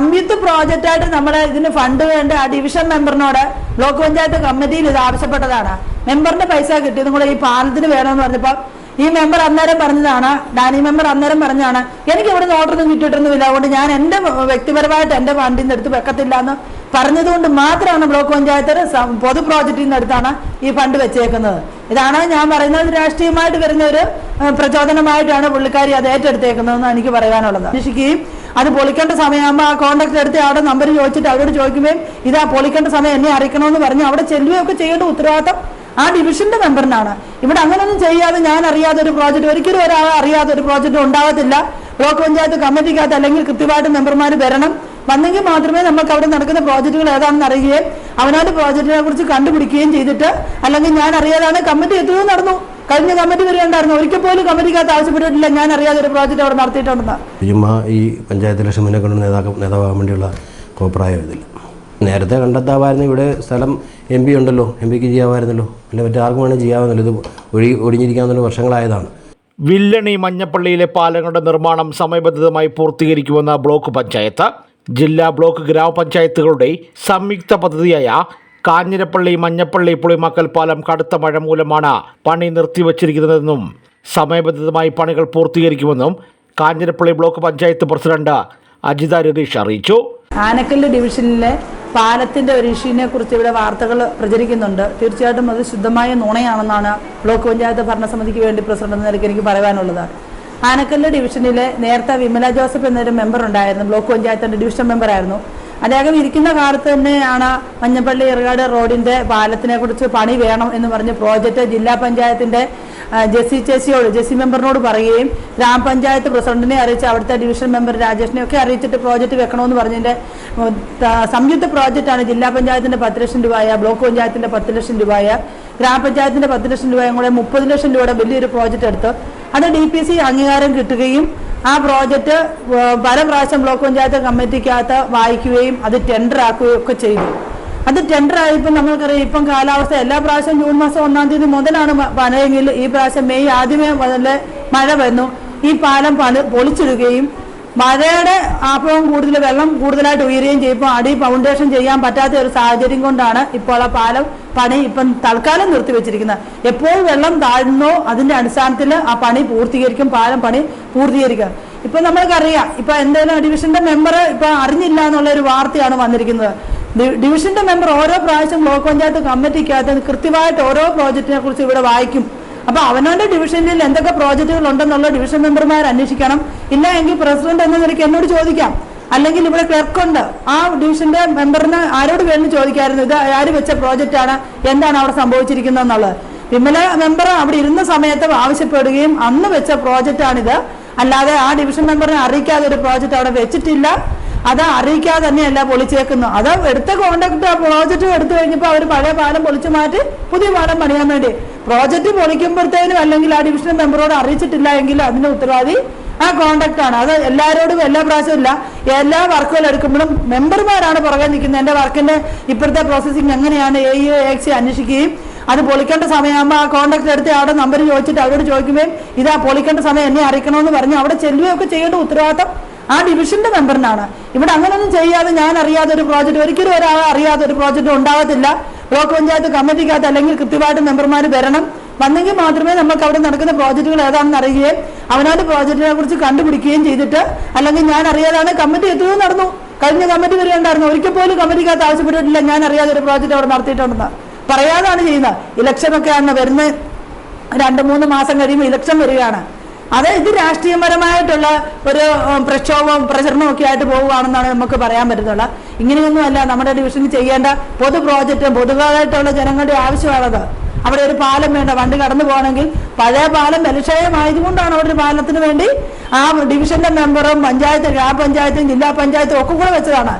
സംയുക്ത പ്രോജക്റ്റായിട്ട് നമ്മൾ ഇതിന് ഫണ്ട് വേണ്ട ആ ഡിവിഷൻ മെമ്പറിനോട് ബ്ലോക്ക് പഞ്ചായത്ത് കമ്മിറ്റിയിൽ ഇത് ആവശ്യപ്പെട്ടതാണ്. മെമ്പറിന്റെ പൈസ കിട്ടിയതും കൂടെ ഈ പാലത്തിന് വേണമെന്ന് പറഞ്ഞപ്പോൾ ഈ മെമ്പർ അന്നേരം പറഞ്ഞതാണ് ഡാനി മെമ്പർ അന്നേരം പറഞ്ഞതാണ് എനിക്ക് ഇവിടെ നിന്ന് ഓർഡറൊന്നും കിട്ടിയിട്ടൊന്നുമില്ല. അതുകൊണ്ട് ഞാൻ എന്റെ വ്യക്തിപരമായിട്ട് എന്റെ ഫണ്ടിൽ നിന്ന് എടുത്ത് വെക്കത്തില്ല എന്ന് പറഞ്ഞതുകൊണ്ട് മാത്രമാണ് ബ്ലോക്ക് പഞ്ചായത്ത് പൊതു പ്രോജക്റ്റിൽ നിന്ന് എടുത്താണ് ഈ ഫണ്ട് വെച്ചേക്കുന്നത്. ഇതാണ് ഞാൻ പറയുന്നത്. രാഷ്ട്രീയമായിട്ട് വരുന്ന ഒരു പ്രചോദനമായിട്ടാണ് പുള്ളിക്കാരി അത് ഏറ്റെടുത്തേക്കുന്നതെന്ന് എനിക്ക് പറയാനുള്ളത്. അന്വേഷിക്കുകയും അത് പൊളിക്കേണ്ട സമയമാകുമ്പോൾ ആ കോൺടാക്ട് എടുത്ത് അവിടെ നമ്പർ ചോദിച്ചിട്ട് അവരോട് ചോദിക്കുകയും ഇതാ പൊളിക്കേണ്ട സമയം എന്നെ അറിയിക്കണമെന്ന് പറഞ്ഞ് അവിടെ ചെല്ലുകയൊക്കെ ചെയ്യേണ്ട ഉത്തരവാദിത്തം ആ ഡിവിഷന്റെ മെമ്പറിനാണ് ഇവിടെ അങ്ങനെയൊന്നും ചെയ്യാതെ ഞാൻ അറിയാത്ത ഒരു പ്രോജക്റ്റ് ഒരിക്കലും ഒരാൾ അറിയാത്ത ഒരു പ്രോജക്റ്റ് ഉണ്ടാകത്തില്ല ബ്ലോക്ക് പഞ്ചായത്ത് കമ്മിറ്റിക്കകത്ത് അല്ലെങ്കിൽ കൃത്യമായിട്ട് മെമ്പർമാർ വരണം. വന്നെങ്കിൽ മാത്രമേ നമുക്ക് അവിടെ നടക്കുന്ന പ്രോജക്റ്റുകൾ ഏതാണെന്ന് അറിയുകയും അവനവന്റെ പ്രോജക്റ്റിനെ കുറിച്ച് കണ്ടുപിടിക്കുകയും ചെയ്തിട്ട് അല്ലെങ്കിൽ ഞാൻ അറിയാതാണ് കമ്മിറ്റി എത്തുകയും നടന്നു. കഴിഞ്ഞ കമ്മിറ്റി വരികയുണ്ടായിരുന്നു ഒരിക്കൽ പോലും കമ്മിറ്റിക്കകത്ത് ആവശ്യപ്പെട്ടിട്ടില്ല. ഞാൻ അറിയാതെ ഒരു പ്രോജക്റ്റ് അവിടെ നടത്തിയിട്ടുണ്ടെന്ന്. ഭീമ ഈ പഞ്ചായത്ത് ലക്ഷ്മിനെ മുന്നേ കൊണ്ട് നേതാക്ക നേതാവാകാൻ വേണ്ടിയുള്ള കോപ്രായം ഇതില്ല നേരത്തെ കണ്ടെത്താമായിരുന്നു. ഇവിടെ സ്ഥലം എം പി ഉണ്ടല്ലോ. എം പിക്ക് ചെയ്യാമായിരുന്നല്ലോ. അല്ലെ മറ്റാർക്കും വേണമെങ്കിൽ ചെയ്യാമെന്നല്ലോ ഇത് ഒഴി ഒഴിഞ്ഞിരിക്കാമെന്നുള്ള വർഷങ്ങളായതാണ്. വില്ലണി മഞ്ഞപ്പള്ളിയിലെ പാലങ്ങളുടെ നിർമ്മാണം സമയബന്ധിതമായി പൂർത്തീകരിക്കുമെന്ന ബ്ലോക്ക് പഞ്ചായത്ത് ജില്ലാ ബ്ലോക്ക് ഗ്രാമപഞ്ചായത്തുകളുടെ സംയുക്ത പദ്ധതിയായ കാഞ്ഞിരപ്പള്ളി മഞ്ഞപ്പള്ളി പുളിമക്കൽ പാലം കടുത്ത മഴ മൂലമാണ് പണി നിർത്തിവച്ചിരിക്കുന്നതെന്നും സമയബന്ധിതമായി പണികൾ പൂർത്തീകരിക്കുമെന്നും കാഞ്ഞിരപ്പള്ളി ബ്ലോക്ക് പഞ്ചായത്ത് പ്രസിഡന്റ് അജിത രതീഷ് അറിയിച്ചു. ആനക്കല്ല് ഡിവിഷനിലെ പാലത്തിന്റെ ഒരു ഇഷ്യൂവിനെ കുറിച്ച് ഇവിടെ വാർത്തകൾ പ്രചരിക്കുന്നുണ്ട്. തീർച്ചയായിട്ടും അത് ശുദ്ധമായ നുണയാണെന്നാണ് ബ്ലോക്ക് പഞ്ചായത്ത് ഭരണസമിതിക്ക് വേണ്ടി പ്രസിഡന്റ് എന്ന നിലയ്ക്ക് എനിക്ക് പറയാനുള്ളത്. ആനക്കല്ല് ഡിവിഷനിലെ നേരത്തെ വിമല ജോസഫ് എന്നൊരു മെമ്പർ ഉണ്ടായിരുന്നു. ബ്ലോക്ക് പഞ്ചായത്തിന്റെ ഡിവിഷൻ മെമ്പറായിരുന്നു അദ്ദേഹം ഇരിക്കുന്ന കാലത്ത് തന്നെയാണ് മഞ്ഞപ്പള്ളി ഇറുകാട് റോഡിന്റെ പാലത്തിനെ കുറിച്ച് പണി വേണം എന്ന് പറഞ്ഞ് പ്രോജക്റ്റ് ജില്ലാ പഞ്ചായത്തിന്റെ ജെസ്സി ജെസി ചേച്ചിയോട് ജെസ്സി മെമ്പറിനോട് പറയുകയും ഗ്രാമപഞ്ചായത്ത് പ്രസിഡന്റിനെ അറിയിച്ച് അവിടുത്തെ ഡിവിഷൻ മെമ്പർ രാജേഷിനെ ഒക്കെ അറിയിച്ചിട്ട് പ്രോജക്റ്റ് വെക്കണമെന്ന് പറഞ്ഞതിന്റെ സംയുക്ത പ്രോജക്റ്റാണ് ജില്ലാ പഞ്ചായത്തിന്റെ പത്ത് ലക്ഷം രൂപയ ബ്ലോക്ക് പഞ്ചായത്തിന്റെ പത്ത് ലക്ഷം രൂപയ ഗ്രാമപഞ്ചായത്തിന്റെ പത്ത് ലക്ഷം രൂപയും കൂടെ മുപ്പത് ലക്ഷം രൂപയുടെ വലിയൊരു പ്രോജക്റ്റ് എടുത്ത് അത് ഡി അംഗീകാരം കിട്ടുകയും ആ പ്രോജക്റ്റ് പല പ്രാവശ്യം ബ്ലോക്ക് പഞ്ചായത്ത് കമ്മിറ്റിക്കകത്ത് വായിക്കുകയും അത് ടെൻഡർ ആക്കുകയും ഒക്കെ ചെയ്തു. അത് ടെൻഡർ ആയപ്പോൾ നമ്മൾക്കറിയാം ഇപ്പം കാലാവസ്ഥ എല്ലാ പ്രാവശ്യം ജൂൺ മാസം ഒന്നാം തീയതി മുതലാണ് പനയെങ്കിൽ ഈ പ്രാവശ്യം മെയ് ആദ്യമേ മുതൽ മഴ വന്നു. ഈ പാലം പല പൊളിച്ചിടുകയും മഴയുടെ ആപ്പവും കൂടുതൽ വെള്ളം കൂടുതലായിട്ട് ഉയരുകയും ചെയ്യുമ്പോൾ അടി ഫൗണ്ടേഷൻ ചെയ്യാൻ പറ്റാത്ത ഒരു സാഹചര്യം കൊണ്ടാണ് ഇപ്പോൾ ആ പാലം പണി ഇപ്പം തൽക്കാലം നിർത്തിവെച്ചിരിക്കുന്നത് എപ്പോൾ വെള്ളം താഴ്ന്നോ അതിന്റെ അടിസ്ഥാനത്തിൽ ആ പണി പൂർത്തീകരിക്കും പാലം പണി പൂർത്തീകരിക്കുക. ഇപ്പൊ നമ്മൾക്കറിയാം ഇപ്പൊ എന്തായാലും ഡിവിഷന്റെ മെമ്പർ ഇപ്പൊ അറിഞ്ഞില്ല എന്നുള്ള ഒരു വാർത്തയാണ് വന്നിരിക്കുന്നത്. ഡിവിഷന്റെ മെമ്പർ ഓരോ പ്രാവശ്യം ബ്ലോക്ക് പഞ്ചായത്ത് കമ്മിറ്റിക്കകത്ത് കൃത്യമായിട്ട് ഓരോ പ്രോജക്റ്റിനെ കുറിച്ച് ഇവിടെ വായിക്കും. അപ്പൊ അവനവന്റെ ഡിവിഷനിൽ എന്തൊക്കെ പ്രോജക്റ്റുകൾ ഉണ്ടെന്നുള്ള ഡിവിഷൻ മെമ്പർമാർ അന്വേഷിക്കണം. ഇല്ല എങ്കിൽ പ്രസിഡന്റ് എന്ന നിലയ്ക്ക് എന്നോട് ചോദിക്കാം. അല്ലെങ്കിൽ ഇവിടെ ക്ലർക്കുണ്ട് ആ ഡിവിഷന്റെ മെമ്പറിന് ആരോട് വേണമെന്ന് ചോദിക്കായിരുന്നു. ഇത് ആര് വെച്ച പ്രോജക്റ്റ് ആണ്? എന്താണ് അവിടെ സംഭവിച്ചിരിക്കുന്നത് എന്നുള്ളത് വിമല മെമ്പർ അവിടെ ഇരുന്ന സമയത്ത് ആവശ്യപ്പെടുകയും അന്ന് വെച്ച പ്രോജക്റ്റ് ആണിത്. അല്ലാതെ ആ ഡിവിഷൻ മെമ്പറിനെ അറിയിക്കാതെ ഒരു പ്രോജക്റ്റ് അവിടെ വെച്ചിട്ടില്ല. അത് അറിയിക്കാതെ തന്നെയല്ല പൊളിച്ചേക്കുന്നു അത് എടുത്ത കോണ്ടാക്ട് പ്രോജക്റ്റ് എടുത്തു കഴിഞ്ഞപ്പോൾ അവർ പഴയ പാലം പൊളിച്ചു മാറ്റി പുതിയ പാലം പണിയാൻ വേണ്ടി പ്രോജക്റ്റ് പൊളിക്കുമ്പോഴത്തേനും അല്ലെങ്കിൽ ആ ഡിവിഷൻ മെമ്പറോട് അറിയിച്ചിട്ടില്ല എങ്കിൽ അതിന്റെ ഉത്തരവാദി ആ കോണ്ടാക്ട് ആണ്. അത് എല്ലാവരോടും എല്ലാ പ്രാവശ്യവും ഇല്ല. എല്ലാ വർക്കുകൾ എടുക്കുമ്പോഴും മെമ്പർമാരാണ് പുറകെ നിൽക്കുന്നത്. എന്റെ വർക്കിന്റെ ഇപ്പോഴത്തെ പ്രോസസ്സിംഗ് എങ്ങനെയാണ്? എ ഇ എക്സ് അന്വേഷിക്കുകയും അത് പൊളിക്കേണ്ട സമയമാകുമ്പോൾ ആ കോണ്ടാക്ട് എടുത്ത് അവിടെ നമ്പർ ചോദിച്ചിട്ട് അവരോട് ചോദിക്കുകയും ഇതാ പൊളിക്കേണ്ട സമയം എന്നെ അറിയിക്കണമെന്ന് പറഞ്ഞ് അവിടെ ചെല്ലുകയൊക്കെ ചെയ്യേണ്ട ഉത്തരവാദിത്തം ആ ഡിവിഷന്റെ മെമ്പറിനാണ് ഇവിടെ അങ്ങനെയൊന്നും ചെയ്യാതെ ഞാൻ അറിയാതെ ഒരു പ്രോജക്റ്റ് ഒരിക്കലും ഒരാൾ അറിയാതെ ഒരു പ്രോജക്റ്റ് ഉണ്ടാകത്തില്ല. ബ്ലോക്ക് പഞ്ചായത്ത് കമ്മിറ്റിക്കകത്ത് അല്ലെങ്കിൽ കൃത്യമായിട്ട് മെമ്പർമാർ വരണം. വന്നെങ്കിൽ മാത്രമേ നമുക്ക് അവിടെ നടക്കുന്ന പ്രോജക്റ്റുകൾ ഏതാണെന്ന് അറിയുകയും അവനാട് പ്രോജക്റ്റിനെ കുറിച്ച് കണ്ടുപിടിക്കുകയും ചെയ്തിട്ട് അല്ലെങ്കിൽ ഞാൻ അറിയാതാണ് കമ്മിറ്റി എത്തുകയും നടന്നു. കഴിഞ്ഞ കമ്മിറ്റി വരികയുണ്ടായിരുന്നു ഒരിക്കൽ പോലും കമ്മിറ്റിക്കകത്ത് ആവശ്യപ്പെട്ടിട്ടില്ല. ഞാൻ അറിയാതെ ഒരു പ്രോജക്റ്റ് അവിടെ നടത്തിയിട്ടുണ്ടെന്ന്. പറയാതാണ് ചെയ്യുന്നത്. ഇലക്ഷൻ ഒക്കെ ആണ് വരുന്ന രണ്ട് മൂന്ന് മാസം കഴിയുമ്പോൾ ഇലക്ഷൻ വരികയാണ്. അത് ഇത് രാഷ്ട്രീയപരമായിട്ടുള്ള ഒരു പ്രക്ഷോഭവും പ്രചരണവും ഒക്കെ ആയിട്ട് പോവുകയാണെന്നാണ് നമുക്ക് പറയാൻ പറ്റുന്നത്. ഇങ്ങനെയൊന്നുമല്ല നമ്മുടെ ഡിവിഷനിൽ ചെയ്യേണ്ട പൊതു പ്രോജക്റ്റും പൊതുവായിട്ടുള്ള ജനങ്ങളുടെ ആവശ്യമാണത്. അവിടെ ഒരു പാലം വേണ്ട വണ്ടി കടന്നു പോകണമെങ്കിൽ പഴയ പാലം ബലക്ഷയമായതുകൊണ്ടാണ് അവിടെ ഒരു പാലത്തിന് വേണ്ടി ആ ഡിവിഷന്റെ മെമ്പറും പഞ്ചായത്ത് ഗ്രാമപഞ്ചായത്തും ജില്ലാ പഞ്ചായത്തും ഒക്കെ കൂടെ വെച്ചതാണ്.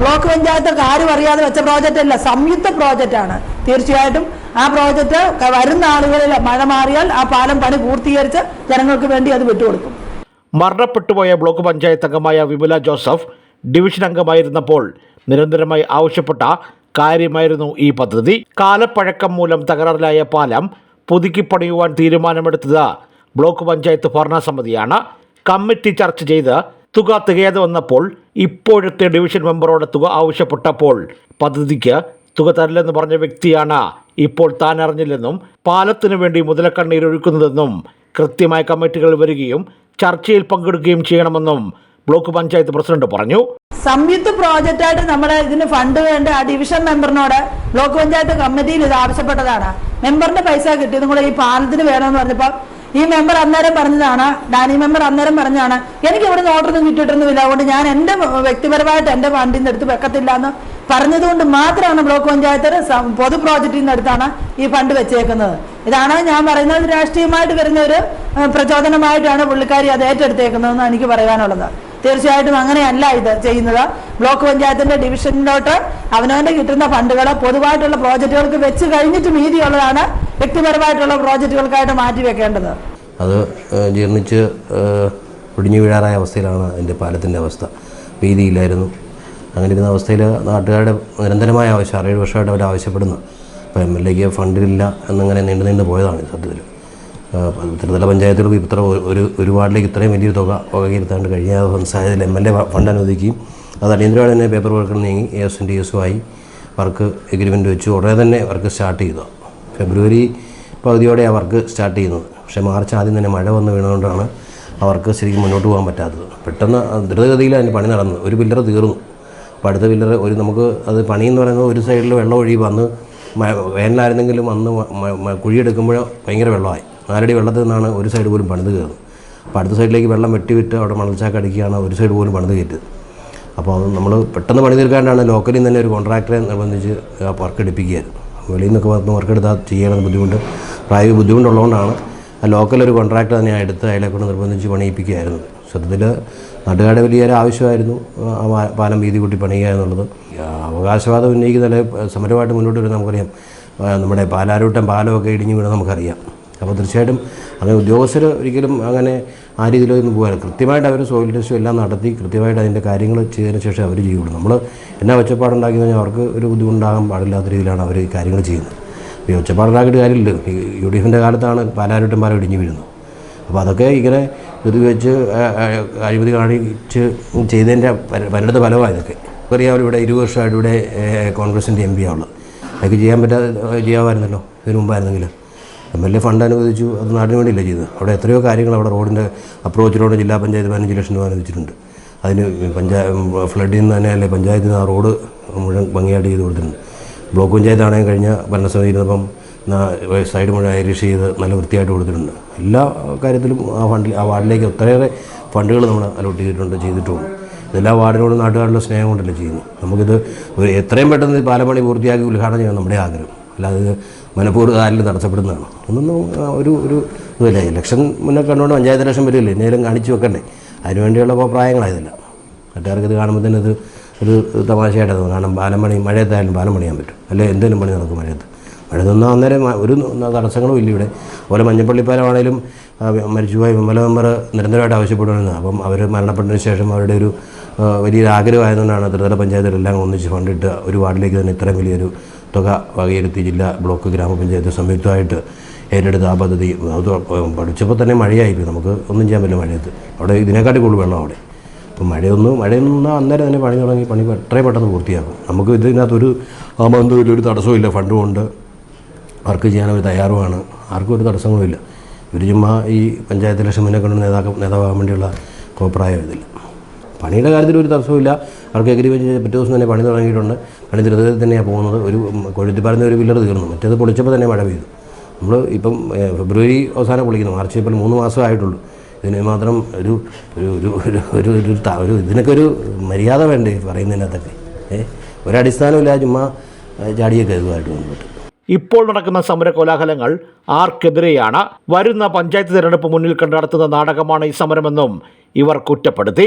ബ്ലോക്ക് പഞ്ചായത്ത് ആരും അറിയാതെ വെച്ച പ്രോജക്റ്റ് അല്ല സംയുക്ത പ്രോജക്റ്റ് ആണ് തീർച്ചയായിട്ടും ആ പ്രോജക്റ്റ് വരുന്ന ആളുകളിൽ മഴ മാറിയാൽ ആ പാലം പണി പൂർത്തീകരിച്ച് ജനങ്ങൾക്ക് വേണ്ടി അത് വിട്ടുകൊടുക്കും. മരണപ്പെട്ടുപോയ ബ്ലോക്ക് പഞ്ചായത്ത് അംഗമായ വിമല ജോസഫ് ഡിവിഷൻ അംഗമായിരുന്നപ്പോൾ നിരന്തരമായി ആവശ്യപ്പെട്ട കാര്യമായിരുന്നു ഈ പദ്ധതി. കാലപ്പഴക്കം മൂലം തകരാറിലായ പാലം പുതുക്കി പണിയുവാൻ തീരുമാനമെടുത്തത് ബ്ലോക്ക് പഞ്ചായത്ത് ഭരണസമിതിയാണ്. കമ്മിറ്റി ചർച്ച ചെയ്ത് തുക തികയാതെ വന്നപ്പോൾ ഇപ്പോഴത്തെ ഡിവിഷൻ മെമ്പറോട് തുക ആവശ്യപ്പെട്ടപ്പോൾ പദ്ധതിക്ക് തുക തരില്ലെന്ന് പറഞ്ഞ വ്യക്തിയാണ് ഇപ്പോൾ താൻ അറിഞ്ഞില്ലെന്നും പാലത്തിനു വേണ്ടി മുതലക്കണ്ണീരൊഴുക്കുന്നതെന്നും കൃത്യമായ കമ്മിറ്റികൾ വരികയും ചർച്ചയിൽ പങ്കെടുക്കുകയും ചെയ്യണമെന്നും ബ്ലോക്ക് പഞ്ചായത്ത് പ്രസിഡന്റ് പറഞ്ഞു. സംയുക്ത പ്രോജക്റ്റ് ആയിട്ട് നമ്മൾ ഇതിന് ഫണ്ട് വേണ്ട ആ ഡിവിഷൻ മെമ്പറിനോട് ബ്ലോക്ക് പഞ്ചായത്ത് കമ്മിറ്റിയിൽ ഇത് ആവശ്യപ്പെട്ടതാണ്. മെമ്പറിന്റെ പൈസ കിട്ടിയതും കൂടെ ഈ പാലത്തിന് വേണമെന്ന് പറഞ്ഞപ്പോൾ ഈ മെമ്പർ അന്നേരം പറഞ്ഞതാണ് ഡാനി മെമ്പർ അന്നേരം പറഞ്ഞതാണ് എനിക്ക് ഇവിടെ നിന്ന് ഓർഡറൊന്നും കിട്ടിയിട്ടൊന്നുമില്ല. അതുകൊണ്ട് ഞാൻ എന്റെ വ്യക്തിപരമായിട്ട് എന്റെ ഫണ്ടിൽ നിന്ന് എടുത്ത് വെക്കത്തില്ല എന്ന് പറഞ്ഞതുകൊണ്ട് മാത്രമാണ് ബ്ലോക്ക് പഞ്ചായത്ത് പൊതു പ്രോജക്റ്റിൽ നിന്ന് എടുത്താണ് ഈ ഫണ്ട് വെച്ചേക്കുന്നത്. ഇതാണ് ഞാൻ പറയുന്നത്. രാഷ്ട്രീയമായിട്ട് വരുന്ന ഒരു പ്രചോദനമായിട്ടാണ് പുള്ളിക്കാരി അത് ഏറ്റെടുത്തേക്കുന്നതെന്ന് എനിക്ക് പറയാനുള്ളത്. തീർച്ചയായിട്ടും അങ്ങനെയല്ല ഇത് ചെയ്യുന്നത്. ബ്ലോക്ക് പഞ്ചായത്തിന്റെ ഡിവിഷനിലോട്ട് അവനവന്റെ കിട്ടുന്ന ഫണ്ടുകൾ പൊതുവായിട്ടുള്ള പ്രോജക്റ്റുകൾക്ക് വെച്ച് കഴിഞ്ഞിട്ട് മീതിയുള്ളതാണ് വ്യക്തിപരമായിട്ടുള്ള പ്രോജക്റ്റുകൾക്കായിട്ട് മാറ്റി വെക്കേണ്ടത്. അത് ജീർണിച്ച് ഒടിഞ്ഞു വീഴാറായ അവസ്ഥയിലാണ് എന്റെ പാലത്തിന്റെ അവസ്ഥ. വീതിയില്ലായിരുന്നു അങ്ങനെ ഇരുന്ന അവസ്ഥയിൽ നാട്ടുകാരുടെ നിരന്തരമായ ആവശ്യം അറേഴ് വർഷമായിട്ട് അവർ ആവശ്യപ്പെടുന്നു. അപ്പോൾ എം എൽ എക്ക് ഫണ്ടില്ല എന്നിങ്ങനെ നീണ്ടു നീണ്ടു പോയതാണ് സത്യത്തിൽ. ത്രിതല പഞ്ചായത്തുകൾക്ക് ഇത്ര ഒരു ഒരു വാർഡിലേക്ക് ഇത്രയും വലിയൊരു തുക വകയിരുത്താണ്ട് കഴിഞ്ഞ സംസാരത്തിൽ എം എൽ എ ഫണ്ട് അനുവദിക്കുകയും അത് അടിയന്തരമായി തന്നെ പേപ്പർ വർക്കുകൾ നീങ്ങി എ എസ് എൻ ഡി എസുമായി വർക്ക് എഗ്രിമെന്റ് വെച്ച്. ഉടനെ തന്നെ വർക്ക് സ്റ്റാർട്ട് ചെയ്തു. ഫെബ്രുവരി പകുതിയോടെ ആ വർക്ക് സ്റ്റാർട്ട് ചെയ്യുന്നത് പക്ഷേ മാർച്ച് ആദ്യം തന്നെ മഴ വന്ന് വീണതുകൊണ്ടാണ് അവർക്ക് ശരിക്കും മുന്നോട്ട് പോകാൻ പറ്റാത്തത്. പെട്ടെന്ന് ദ്രുതഗതിയിൽ അതിന് പണി നടന്നു. ഒരു പില്ലർ തീർന്നു. അപ്പോൾ അടുത്ത പില്ലർ ഒരു നമുക്ക് അത് പണിയെന്ന് പറയുന്നത് ഒരു സൈഡിൽ വെള്ളം ഒഴുകി വന്ന് വേനലായിരുന്നെങ്കിലും വന്ന് കുഴിയെടുക്കുമ്പോൾ ഭയങ്കര വെള്ളമായി. നാലടി വെള്ളത്തിൽ നിന്നാണ് ഒരു സൈഡ് പോലും പണിത് കയറുന്നത്. അപ്പോൾ അടുത്ത സൈഡിലേക്ക് വെള്ളം വെട്ടിവിട്ട് അവിടെ മണൽച്ചാക്ക് അടിക്കുകയാണ് ഒരു സൈഡ് പോലും പണിത് കയറ്റുന്നത് അപ്പോൾ അത് നമ്മൾ പെട്ടെന്ന് പണി തീർക്കാണ്ടാണ് ലോക്കലിൽ നിന്ന് തന്നെ ഒരു കോൺട്രാക്ടറെ നിർബന്ധിച്ച് വർക്ക് എടുപ്പിക്കുകയായിരുന്നു. വെളിയിൽ നിന്നൊക്കെ വന്ന് വർക്ക് എടുത്താൽ ചെയ്യാനുള്ള ബുദ്ധിമുട്ട് പ്രായോഗിക ബുദ്ധിമുട്ടുള്ളതുകൊണ്ടാണ് ആ ലോക്കൽ ഒരു കോൺട്രാക്ടർ തന്നെ എടുത്ത് അയാളെ കൊണ്ട് നിർബന്ധിച്ച് പണിയിപ്പിക്കുകയായിരുന്നു. സത്യത്തിൽ നാട്ടുകാരുടെ വലിയൊരു ആവശ്യമായിരുന്നു ആ പാലം വീതി കൂട്ടി പണിയുക എന്നുള്ളത്. അവകാശവാദം ഉന്നയിക്കുന്നതിൽ സമരമായിട്ട് മുന്നോട്ട് വരുന്ന നമുക്കറിയാം. നമ്മുടെ പാലാരൂട്ടം പാലമൊക്കെ ഇടിഞ്ഞു വീണ് നമുക്കറിയാം. അപ്പോൾ തീർച്ചയായിട്ടും അങ്ങനെ ഉദ്യോഗസ്ഥർ ഒരിക്കലും അങ്ങനെ ആ രീതിയിലൊന്നും പോകാൻ കൃത്യമായിട്ട് അവർ സോയിൽ ടെസ്റ്റും എല്ലാം നടത്തി കൃത്യമായിട്ട് അതിന്റെ കാര്യങ്ങൾ ചെയ്തതിന് ശേഷം അവർ ചെയ്യുള്ളൂ. നമ്മൾ എന്നാ ഒച്ചപ്പാടുണ്ടാക്കി കഴിഞ്ഞാൽ അവർക്ക് ഒരു ബുദ്ധിമുട്ടുണ്ടാകാൻ പാടില്ലാത്ത രീതിയിലാണ് അവർ ഈ കാര്യങ്ങൾ ചെയ്യുന്നത്. ഈ ഒച്ചപ്പാടുണ്ടാക്കിയിട്ട് കാര്യമില്ല. യു ഡി എഫിന്റെ കാലത്താണ് പാലാരൂട്ടം പാലം ഇടിഞ്ഞു വീഴുന്നത്. അപ്പോൾ അതൊക്കെ ഇങ്ങനെ ഇത് വെച്ച് അഴിമതി കാണിച്ച് ചെയ്തതിന്റെ പരിണിത ഫലമാണ് ഇതൊക്കെ. അറിയാമല്ലോ ഇവിടെ ഇരുപത് വർഷമായിട്ട് ഇവിടെ കോൺഗ്രസിന്റെ എം പി ആണുള്ളത്. അതൊക്കെ ചെയ്യാൻ പറ്റാതെ ചെയ്യാമായിരുന്നല്ലോ. ഇതിന് മുമ്പായിരുന്നെങ്കിൽ. എം എൽ എ ഫണ്ട് അനുവദിച്ചു. അത് നാടിന് വേണ്ടിയില്ല ചെയ്തത്? അവിടെ എത്രയോ കാര്യങ്ങൾ അവിടെ റോഡിന്റെ അപ്രോച്ചിലൂടെ ജില്ലാ പഞ്ചായത്ത് പതിനഞ്ച് ലക്ഷം രൂപ അനുവദിച്ചിട്ടുണ്ട്. അതിന് പഞ്ചായത്ത് ഫ്ലഡിൽ നിന്ന് തന്നെ അല്ലെ പഞ്ചായത്തിൽ നിന്ന് ആ റോഡ് മുഴുവൻ ഭംഗിയായിട്ട് ചെയ്ത് കൊടുത്തിട്ടുണ്ട്. ബ്ലോക്ക് പഞ്ചായത്താണെങ്കിൽ കഴിഞ്ഞ ഭരണസമിതി ഇരുന്നപ്പം സൈഡ് മുഴുവൻ ഐരിഷ് ചെയ്ത് നല്ല വൃത്തിയായിട്ട് കൊടുത്തിട്ടുണ്ട്. എല്ലാ കാര്യത്തിലും ആ ഫണ്ടിൽ ആ വാർഡിലേക്ക് ഒത്തിരിയേറെ ഫണ്ടുകൾ നമ്മൾ അലോട്ട് ചെയ്തിട്ടുണ്ട് ചെയ്തിട്ടുണ്ട് ഇതെല്ലാ വാർഡിനോടും നാട്ടുകാരുടെ സ്നേഹം കൊണ്ടല്ലേ ചെയ്യുന്നു നമുക്കിത് ഒരു എത്രയും പെട്ടെന്ന് പാലപ്പണി പൂർത്തിയാക്കി ഉദ്ഘാടനം ചെയ്യണം നമ്മുടെ ആഗ്രഹം. അല്ലാതെ മനഃപൂർവം ആരിലും തടസ്സപ്പെടുന്നതാണ്. ഒന്നൊന്നും ഒരു ഒരു ഇതുമില്ല. ഇലക്ഷൻ മുന്നേ കണ്ടുകൊണ്ട് പഞ്ചായത്ത് ഇലക്ഷൻ വരില്ലേ എന്തെങ്കിലും കാണിച്ചു വെക്കണ്ടേ? അതിനുവേണ്ടിയുള്ള അഭിപ്രായങ്ങളായതല്ല. നാട്ടുകാർക്ക് ഇത് കാണുമ്പോൾ തന്നെ ഇത് ഒരു തമാശയായിട്ട് തോന്നും. കാരണം പാലം പണി മഴയത്തായാലും ബാലം പണിയാൻ പറ്റും. അല്ലെ? എന്തെങ്കിലും പണി നടക്കും മഴയത്ത്. മഴ നിന്നാൽ അന്നേരം ഒരു തടസ്സങ്ങളും ഇല്ല ഇവിടെ. അതുപോലെ മഞ്ഞപ്പള്ളിപ്പാലമാണേലും മരിച്ചുപോയ വിമല മെമ്പർ നിരന്തരമായിട്ട് ആവശ്യപ്പെടുന്നത് അപ്പം അവർ മരണപ്പെട്ടതിന് ശേഷം അവരുടെ ഒരു വലിയൊരു ആഗ്രഹമായതുകൊണ്ടാണ് ത്രിതല പഞ്ചായത്തിലെല്ലാം ഒന്നിച്ച് ഫണ്ടിട്ട് ഒരു വാർഡിലേക്ക് തന്നെ ഇത്രയും വലിയൊരു തുക വകയിരുത്തി ജില്ലാ ബ്ലോക്ക് ഗ്രാമപഞ്ചായത്ത് സംയുക്തമായിട്ട് ഏറ്റെടുത്ത ആ പദ്ധതി പഠിച്ചപ്പോൾ തന്നെ മഴയായിപ്പോയി നമുക്ക് ഒന്നും ചെയ്യാൻ പറ്റില്ല മഴയത്ത്. അവിടെ ഇതിനെക്കാട്ടി കൂടുതൽ വെള്ളം അവിടെ. അപ്പം മഴയൊന്നും മഴയൊന്നും അന്നേരം തന്നെ പണി തുടങ്ങി പണി എത്രയും പെട്ടെന്ന് പൂർത്തിയാക്കും. നമുക്ക് ഇതിനകത്തൊരു ആമന്തുമില്ല ഒരു തടസ്സവും ഇല്ല. ഫണ്ടും ഉണ്ട്. വർക്ക് ചെയ്യാൻ അവർ തയ്യാറുമാണ്. ആർക്കും ഒരു തടസ്സങ്ങളുമില്ല ഇവർ ചുമ്മാ ഈ പഞ്ചായത്ത് ഇലക്ഷൻ മുന്നേ കൊണ്ട് നേതാക്ക നേതാവാകാൻ വേണ്ടിയുള്ള കോപ്രായം ഇതില്ല പണിയുടെ കാര്യത്തിൽ ഒരു തടസ്സമില്ല അവർക്ക് എഗ്രിമെന്റ് പിറ്റേ ദിവസം തന്നെ പണി തുടങ്ങിയിട്ടുണ്ട്. പണി ദ്രുതത്തിൽ തന്നെയാണ് പോകുന്നത്. ഒരു കൊഴുത്തി പറഞ്ഞ ഒരു വില്ലർ തീർന്നു. മറ്റേത് പൊളിച്ചപ്പോൾ തന്നെ മഴ പെയ്തു. നമ്മൾ ഇപ്പം ഫെബ്രുവരി അവസാനം പൊളിക്കുന്നു. മാർച്ച് ഏപ്രിൽ മൂന്ന് മാസം ആയിട്ടുള്ളൂ. ഇതിന് മാത്രം ഒരു ഒരു ഒരു ഒരു ഒരു ഒരു ഇതിനൊക്കെ ഒരു മര്യാദ വേണ്ടേ പറയുന്നതിനകത്തൊക്കെ. ഏഹ് ഒരടിസ്ഥാനമില്ല ചുമ്മാ ചാടിയൊക്കെ ഇതുമായിട്ട് വന്നിട്ട് ഇപ്പോൾ നടക്കുന്ന സമര കോലാഹലങ്ങൾ ആർക്കെതിരെയാണ്. വരുന്ന പഞ്ചായത്ത് തിരഞ്ഞെടുപ്പ് മുന്നിൽ കണ്ടു നടത്തുന്ന നാടകമാണ് ഈ സമരമെന്നും ഇവർ കുറ്റപ്പെടുത്തി.